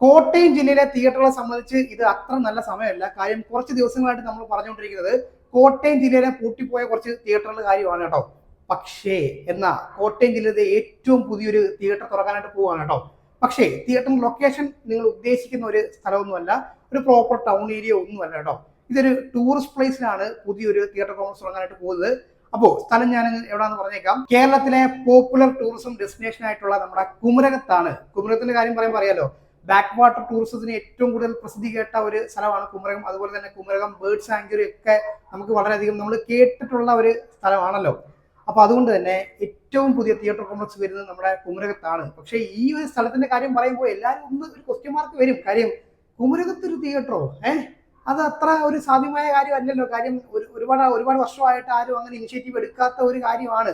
കോട്ടയം ജില്ലയിലെ തിയേറ്ററുകളെ സംബന്ധിച്ച് ഇത് അത്ര നല്ല സമയമല്ല. കാര്യം കുറച്ച് ദിവസങ്ങളായിട്ട് നമ്മൾ പറഞ്ഞുകൊണ്ടിരിക്കുന്നത് കോട്ടയം ജില്ലയിലെ പൂട്ടിപ്പോയ കുറച്ച് തിയേറ്ററുകളുടെ കാര്യമാണ് കേട്ടോ. പക്ഷേ എന്നാ കോട്ടയം ജില്ലയിലെ ഏറ്റവും പുതിയൊരു തിയേറ്റർ തുറക്കാനായിട്ട് പോവുകയാണ് കേട്ടോ. പക്ഷേ തിയേറ്റർ ലൊക്കേഷൻ നിങ്ങൾ ഉദ്ദേശിക്കുന്ന ഒരു സ്ഥലമൊന്നുമല്ല. ഒരു പ്രോപ്പർ ടൗൺ ഏരിയ ഒന്നുമല്ല കേട്ടോ. ഇതൊരു ടൂറിസ്റ്റ് പ്ലേസിലാണ് പുതിയൊരു തിയേറ്റർ കോംപ്ലക്സ് തുടങ്ങാനായിട്ട് പോകുന്നത്. അപ്പോൾ സ്ഥലം ഞാൻ എവിടാന്ന് പറഞ്ഞേക്കാം. കേരളത്തിലെ പോപ്പുലർ ടൂറിസം ഡെസ്റ്റിനേഷൻ ആയിട്ടുള്ള നമ്മുടെ കുമരകത്താണ്. കുമരകത്തിന്റെ കാര്യം പറയുമ്പോൾ അറിയാലോ ബാക്ക് വാട്ടർ ടൂറിസത്തിന് ഏറ്റവും കൂടുതൽ പ്രസിദ്ധി കേട്ട ഒരു സ്ഥലമാണ് കുമരകം. അതുപോലെ തന്നെ കുമരകം ബേർഡ് സാങ്ച്വറി ഒക്കെ നമുക്ക് വളരെയധികം നമ്മൾ കേട്ടിട്ടുള്ള ഒരു സ്ഥലമാണല്ലോ. അപ്പൊ അതുകൊണ്ട് തന്നെ ഏറ്റവും പുതിയ തിയേറ്റർ കോംപ്ലക്സ് വരുന്നത് നമ്മുടെ കുമരകത്താണ്. പക്ഷേ ഈ ഒരു സ്ഥലത്തിന്റെ കാര്യം പറയുമ്പോൾ എല്ലാവരും ഒന്ന് ഒരു ക്വസ്റ്റ്യൻ മാർക്ക് വരും. കാര്യം കുമരകത്ത് ഒരു തിയേറ്ററോ ഏഹ് അത് അത്ര ഒരു സാധ്യമായ കാര്യമല്ലല്ലോ. കാര്യം ഒരുപാട് ഒരുപാട് വർഷമായിട്ട് ആരും അങ്ങനെ ഇനിഷ്യേറ്റീവ് എടുക്കാത്ത ഒരു കാര്യമാണ്.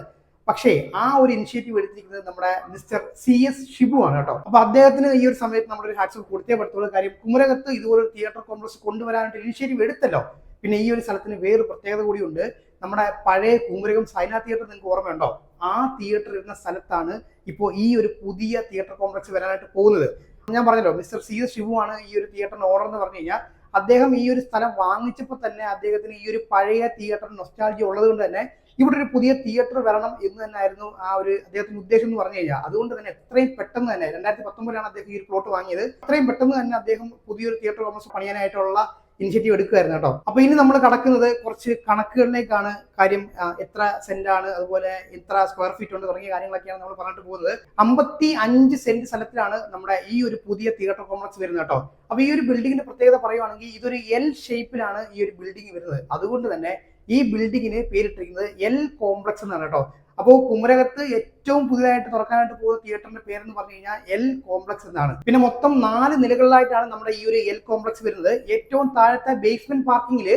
പക്ഷേ ആ ഒരു ഇനിഷ്യേറ്റീവ് എടുത്തിരിക്കുന്നത് നമ്മുടെ മിസ്റ്റർ സി എസ് ഷിബു ആണ് കേട്ടോ. അപ്പൊ അദ്ദേഹത്തിന് ഈ ഒരു സമയത്ത് നമ്മളൊരു ഹാറ്റ്സ് കൊടുത്തേ പറ്റത്തുള്ള. കാര്യം കുമരകത്ത് ഇതുപോലെ തിയേറ്റർ കോംപ്ലക്സ് കൊണ്ടുവരാനായിട്ട് ഇനിഷ്യേറ്റീവ് എടുത്തല്ലോ. പിന്നെ ഈ ഒരു സ്ഥലത്തിന് വേറൊരു പ്രത്യേകത കൂടിയുണ്ട്. നമ്മുടെ പഴയ കുമരകം സൈന തിയേറ്റർ നിങ്ങൾക്ക് ഓർമ്മയുണ്ടോ? ആ തിയേറ്റർ ഇരുന്ന സ്ഥലത്താണ് ഇപ്പോൾ ഈ ഒരു പുതിയ തിയേറ്റർ കോംപ്ലക്സ് വരാനായിട്ട് പോകുന്നത്. ഞാൻ പറഞ്ഞല്ലോ മിസ്റ്റർ സി എസ് ഷിബു ആണ് ഈ ഒരു തിയേറ്ററിന് ഓണർ എന്ന് പറഞ്ഞു കഴിഞ്ഞാൽ അദ്ദേഹം ഈ ഒരു സ്ഥലം വാങ്ങിച്ചപ്പോൾ തന്നെ അദ്ദേഹത്തിന് ഈ ഒരു പഴയ തിയേറ്റർ നൊസ്റ്റാൾജി ഉള്ളത് കൊണ്ട് തന്നെ ഇവിടെ ഒരു പുതിയ തിയേറ്റർ വരണം എന്ന് തന്നെയായിരുന്നു ആ ഒരു അദ്ദേഹത്തിന്റെ ഉദ്ദേശം എന്ന് പറഞ്ഞു കഴിഞ്ഞാൽ. അതുകൊണ്ട് തന്നെ എത്രയും പെട്ടെന്ന് തന്നെ രണ്ടായിരത്തി പത്തൊമ്പതിലാണ് അദ്ദേഹം ഈ ഒരു പ്ലോട്ട് വാങ്ങിയത്. അത്രയും പെട്ടെന്ന് തന്നെ അദ്ദേഹം പുതിയൊരു തിയേറ്റർ കോമേഴ്സ് പണിയാനായിട്ടുള്ള ഇനിഷ്യേറ്റീവ് എടുക്കുമായിരുന്നു കേട്ടോ. അപ്പൊ ഇനി നമ്മൾ കടക്കുന്നത് കുറച്ച് കണക്കുകളിലേക്കാണ് കാര്യം എത്ര സെന്റ് ആണ് അതുപോലെ എത്ര സ്ക്വയർ ഫീറ്റ് ഉണ്ട് തുടങ്ങിയ കാര്യങ്ങളൊക്കെയാണ് നമ്മൾ പറഞ്ഞിട്ട് പോകുന്നത്. അമ്പത്തി അഞ്ച് സെന്റ് സ്ഥലത്തിലാണ് നമ്മുടെ ഈ ഒരു പുതിയ തിയേറ്റർ കോംപ്ലക്സ് വരുന്നത് കേട്ടോ. അപ്പൊ ഈ ഒരു ബിൽഡിങ്ങിന്റെ പ്രത്യേകത പറയുവാണെങ്കിൽ ഇതൊരു എൽ ഷേപ്പിലാണ് ഈ ഒരു ബിൽഡിംഗ് വരുന്നത്. അതുകൊണ്ട് തന്നെ ഈ ബിൽഡിങ്ങിന് പേരിട്ടിരിക്കുന്നത് എൽ കോംപ്ലക്സ് എന്നാണ് കേട്ടോ അപ്പോൾ കുമരകത്ത് ഏറ്റവും പുതിയതായിട്ട് തുറക്കാനായിട്ട് പോകുന്ന തിയേറ്ററിന്റെ പേരെന്ന് പറഞ്ഞു കഴിഞ്ഞാൽ എൽ കോംപ്ലക്സ് എന്നാണ്. പിന്നെ മൊത്തം നാല് നിലകളിലായിട്ടാണ് നമ്മുടെ ഈ ഒരു എൽ കോംപ്ലക്സ് വരുന്നത്. ഏറ്റവും താഴത്തെ ബേസ്മെന്റ് പാർക്കിങ്ങിൽ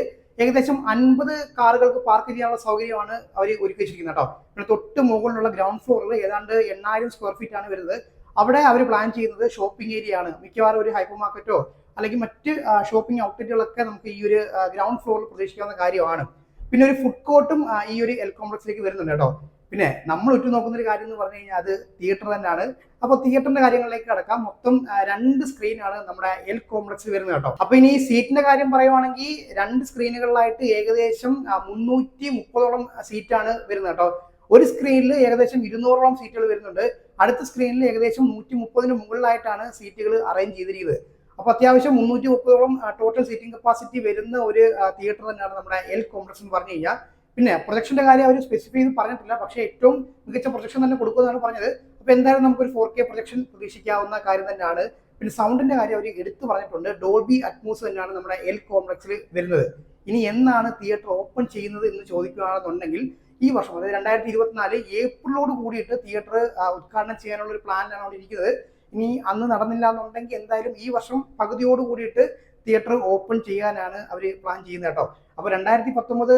ഏകദേശം അൻപത് കാറുകൾക്ക് പാർക്ക് ചെയ്യാനുള്ള സൗകര്യമാണ് അവർ ഒരുക്കി വെച്ചിരിക്കുന്നത് കേട്ടോ പിന്നെ തൊട്ട് മുകളിലുള്ള ഗ്രൗണ്ട് ഫ്ലോറിൽ ഏതാണ്ട് എണ്ണായിരം സ്ക്വയർ ഫീറ്റ് ആണ് വരുന്നത്. അവിടെ അവർ പ്ലാൻ ചെയ്യുന്നത് ഷോപ്പിംഗ് ഏരിയ ആണ്. മിക്കവാറും ഒരു ഹൈപ്പർ മാർക്കറ്റോ അല്ലെങ്കിൽ മറ്റ് ഷോപ്പിംഗ് ഔട്ട്ലെറ്റുകളൊക്കെ നമുക്ക് ഈ ഒരു ഗ്രൗണ്ട് ഫ്ലോറിൽ പ്രതീക്ഷിക്കാവുന്ന കാര്യമാണ്. പിന്നെ ഒരു ഫുഡ് കോർട്ടും ഈ ഒരു എൽ കോംപ്ലക്സിലേക്ക് വരുന്നുണ്ട് കേട്ടോ. പിന്നെ നമ്മൾ ഉറ്റുനോക്കുന്ന ഒരു കാര്യം എന്ന് പറഞ്ഞു കഴിഞ്ഞാൽ അത് തിയേറ്റർ തന്നെയാണ്. അപ്പോൾ തിയേറ്ററിന്റെ കാര്യങ്ങളിലേക്ക് കടക്കാം. മൊത്തം രണ്ട് സ്ക്രീനാണ് നമ്മുടെ എൽ കോംപ്ലക്സിൽ വരുന്നത് കേട്ടോ. അപ്പൊ ഇനി സീറ്റിന്റെ കാര്യം പറയുവാണെങ്കിൽ രണ്ട് സ്ക്രീനുകളിലായിട്ട് ഏകദേശം മുന്നൂറ്റി മുപ്പതോളം സീറ്റാണ് വരുന്നത് കേട്ടോ. ഒരു സ്ക്രീനിൽ ഏകദേശം ഇരുന്നൂറോളം സീറ്റുകൾ വരുന്നുണ്ട്. അടുത്ത സ്ക്രീനിൽ ഏകദേശം നൂറ്റി മുപ്പതിന് മുകളിലായിട്ടാണ് സീറ്റുകൾ അറേഞ്ച് ചെയ്തിരിക്കുന്നത്. അപ്പൊ അത്യാവശ്യം മുന്നൂറ്റി മുപ്പതോളം ടോട്ടൽ സീറ്റിംഗ് കപ്പാസിറ്റി വരുന്ന ഒരു തിയേറ്റർ തന്നെയാണ് നമ്മുടെ എൽ കോംപ്ലക്സ് എന്ന് പറഞ്ഞു കഴിഞ്ഞാൽ. പിന്നെ പ്രൊജക്ഷന്റെ കാര്യം അവർ സ്പെസിഫൈ ചെയ്ത് പറഞ്ഞിട്ടില്ല. പക്ഷേ ഏറ്റവും മികച്ച പ്രൊജക്ഷൻ തന്നെ കൊടുക്കുമെന്നാണ് പറഞ്ഞത്. അപ്പൊ എന്തായാലും നമുക്കൊരു ഫോർ കെ പ്രൊജക്ഷൻ പ്രതീക്ഷിക്കാവുന്ന കാര്യം തന്നെയാണ്. പിന്നെ സൗണ്ടിന്റെ കാര്യം അവർ എടുത്തു പറഞ്ഞിട്ടുണ്ട്. ഡോൾബി അറ്റ്മോസ് തന്നെയാണ് നമ്മുടെ എൽ കോംപ്ലക്സിൽ വരുന്നത്. ഇനി എന്നാണ് തിയേറ്റർ ഓപ്പൺ ചെയ്യുന്നത് എന്ന് ചോദിക്കുകയാണെന്നുണ്ടെങ്കിൽ ഈ വർഷം അതായത് രണ്ടായിരത്തി ഇരുപത്തിനാല് ഏപ്രിലോട് കൂടിയിട്ട് തിയേറ്റർ ഉദ്ഘാടനം ചെയ്യാനുള്ള ഒരു പ്ലാനിലാണ് അവിടെ ഇരിക്കുന്നത്. ഇനി അന്ന് നടന്നില്ല എന്നുണ്ടെങ്കിൽ എന്തായാലും ഈ വർഷം പകുതിയോട് കൂടിയിട്ട് തിയേറ്റർ ഓപ്പൺ ചെയ്യാനാണ് അവർ പ്ലാൻ ചെയ്യുന്നത് കേട്ടോ. അപ്പോൾ രണ്ടായിരത്തി പത്തൊമ്പത്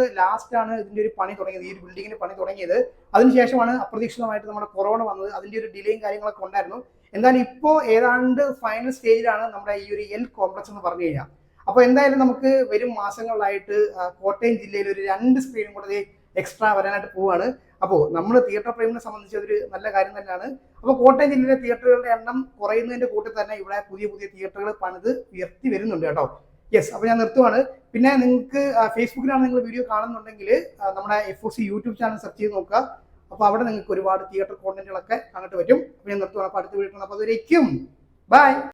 ആണ് ഇതിന്റെ ഒരു പണി തുടങ്ങിയത്. ഈ ഒരു ബിൽഡിങ്ങിന് പണി തുടങ്ങിയത്. അതിനുശേഷമാണ് അപ്രതീക്ഷിതമായിട്ട് നമ്മുടെ കൊറോണ വന്നത്. അതിന്റെ ഒരു ഡിലേയും കാര്യങ്ങളൊക്കെ ഉണ്ടായിരുന്നു. എന്തായാലും ഇപ്പോ ഏതാണ്ട് ഫൈനൽ സ്റ്റേജിലാണ് നമ്മുടെ ഈ ഒരു എൽ കോംപ്ലക്സ് എന്ന് പറഞ്ഞു കഴിഞ്ഞാൽ. അപ്പോൾ എന്തായാലും നമുക്ക് വരും മാസങ്ങളിലായിട്ട് കോട്ടയം ജില്ലയിൽ ഒരു രണ്ട് സ്ക്രീനും കൂടെ എക്സ്ട്രാ വരാനായിട്ട് പോവാണ്. അപ്പോൾ നമ്മൾ തിയേറ്റർ പ്രേമിനെ സംബന്ധിച്ച് അതൊരു നല്ല കാര്യം തന്നെയാണ്. അപ്പോൾ കോട്ടയം ജില്ലയിലെ തിയേറ്ററുകളുടെ എണ്ണം കുറയുന്നതിന്റെ കൂട്ടത്തിൽ തന്നെ ഇവിടെ പുതിയ പുതിയ തിയേറ്ററുകൾ പണിത് ഉയർത്തി വരുന്നുണ്ട് കേട്ടോ. യെസ് അപ്പോൾ ഞാൻ നിർത്തുവാണ്. പിന്നെ നിങ്ങൾക്ക് ഫേസ്ബുക്കിലാണ് നിങ്ങൾ വീഡിയോ കാണുന്നുണ്ടെങ്കിൽ നമ്മുടെ F O C YouTube channel search ചെയ്ത് നോക്കുക. അപ്പോൾ അവിടെ നിങ്ങൾക്ക് ഒരുപാട് തിയേറ്റർ കോണ്ടന്റുകളൊക്കെ കണ്ടിട്ട് പറ്റും. അപ്പോൾ ഞാൻ നിർത്തുവാണ്. അപ്പോൾ അടുത്ത വീട്ടിൽ അപ്പോൾ അതുവരേക്കും. ബൈ